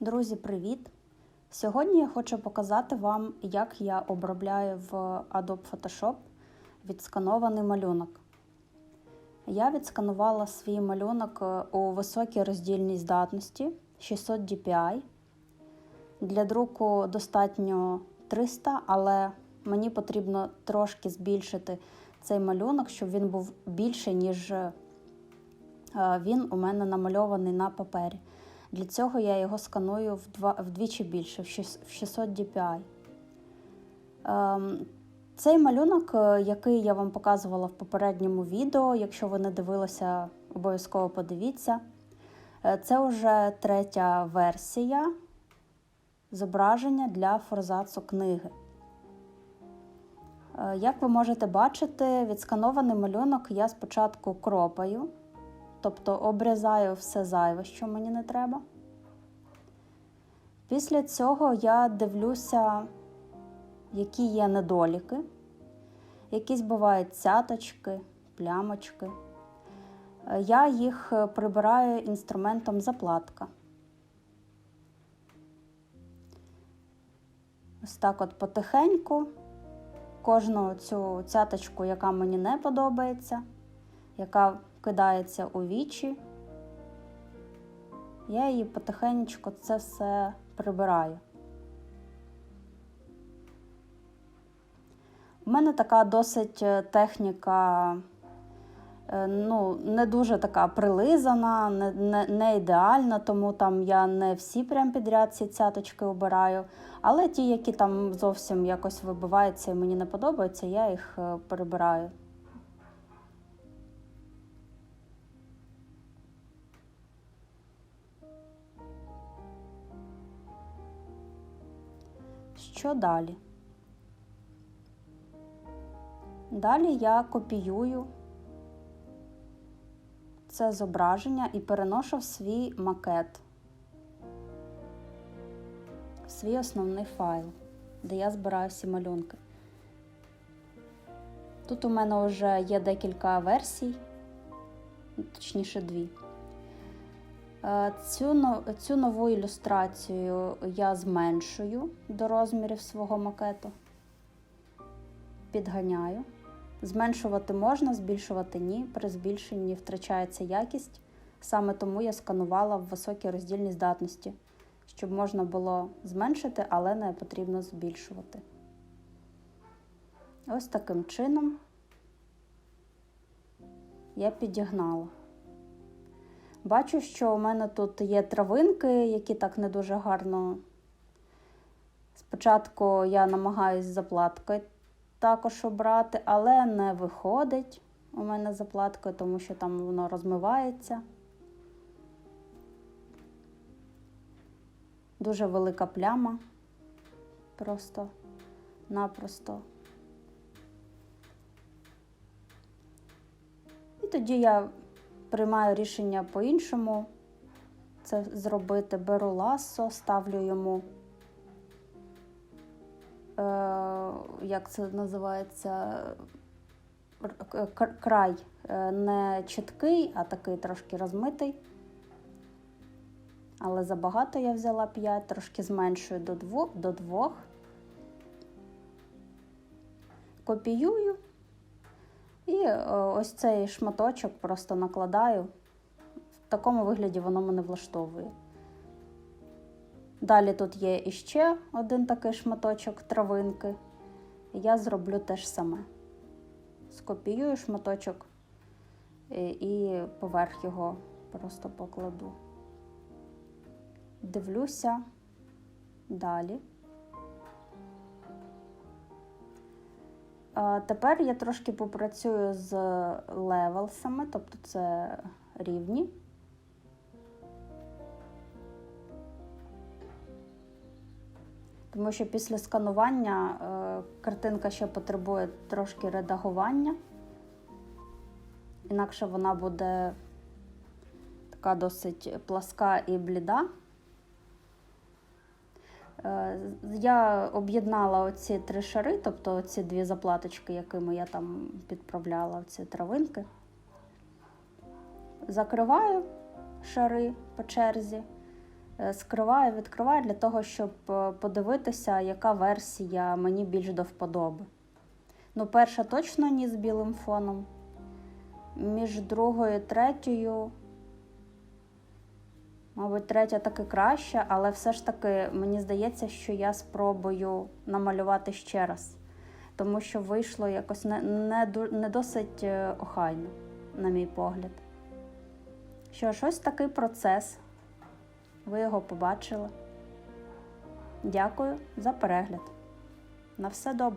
Друзі, привіт! Сьогодні я хочу показати вам, як я обробляю в Adobe Photoshop відсканований малюнок. Я відсканувала свій малюнок е, у високій роздільній здатності 600 dpi. Для друку достатньо 300, але мені потрібно трошки збільшити цей малюнок, щоб він був більший, ніж е, він у мене намальований на папері. Для цього я його сканую вдвічі більше, в 600 dpi. Ем, цей малюнок, е, який я вам показувала в попередньому відео, якщо ви не дивилися, обов'язково подивіться. Е, це вже третя версія зображення для форзацу книги. Е, як ви можете бачити, відсканований малюнок я спочатку кропаю. Тобто обрізаю все зайве, що мені не треба. Після цього я дивлюся, які є недоліки. Якісь бувають цяточки, плямочки. Я їх прибираю інструментом заплатка. Ось так от потихеньку кожну цю цяточку, яка мені не подобається, яка кидається у вічі. Я її потихеньку це все прибираю. У мене така досить е, техніка, е, ну, не дуже така прилизана, не, не, не ідеальна, тому там я не всі прям підряд ці цяточки обираю. Але ті, які там зовсім якось вибиваються і мені не подобаються, я їх е, Що далі? Далі я копіюю це зображення і переношу в свій макет, в свій основний файл, де я збираю всі малюнки. Тут у мене вже є декілька версій, точніше дві. Е, цю цю нову ілюстрацію я зменшую до розмірів свого макету, підганяю. Зменшувати можна, збільшувати ні. При збільшенні втрачається якість. Саме тому я сканувала в високій роздільній здатності, щоб можна було зменшити, але не потрібно збільшувати. Ось таким чином я підігнала. Бачу, що у мене тут є травинки, які так не дуже гарно. Спочатку я намагаюся заплаткою також обрати, але не виходить у мене заплаткою, тому що там воно розмивається. Дуже велика пляма, просто-напросто. І тоді я приймаю рішення по-іншому це зробити. Беру ласо, ставлю йому, е, як це називається, край е, не чіткий, а такий трошки розмитий. Але забагато я взяла 5, трошки зменшую до 2. До 2. Копіюю і е, ось цей шматочок просто накладаю. В такому вигляді воно мене влаштовує. Далі тут є іще один такий шматочок травинки. Я зроблю те ж саме. Скопіюю шматочок е, і поверх його просто покладу. Дивлюся далі. Тепер я трошки попрацюю з левелсами, тобто це рівні. Тому що після сканування е, картинка ще потребує трошки редагування, інакше вона буде така досить пласка і бліда. Е, я об'єднала оці три шари, тобто ці дві заплаточки, якими я там підправляла ці травинки. Закриваю шари по черзі Е, Скриваю, відкриваю для того, щоб е, подивитися, яка версія мені більш до вподоби. Ну, перша точно ні з білим фоном. Між другою і третьою. Мабуть, третя таки краща, але все ж таки мені здається, що я спробую намалювати ще раз, тому що вийшло якось не, не, не досить е, охайно, на мій погляд. Що ж, ось такий процес. Ви його побачили. Дякую за перегляд. На все добре.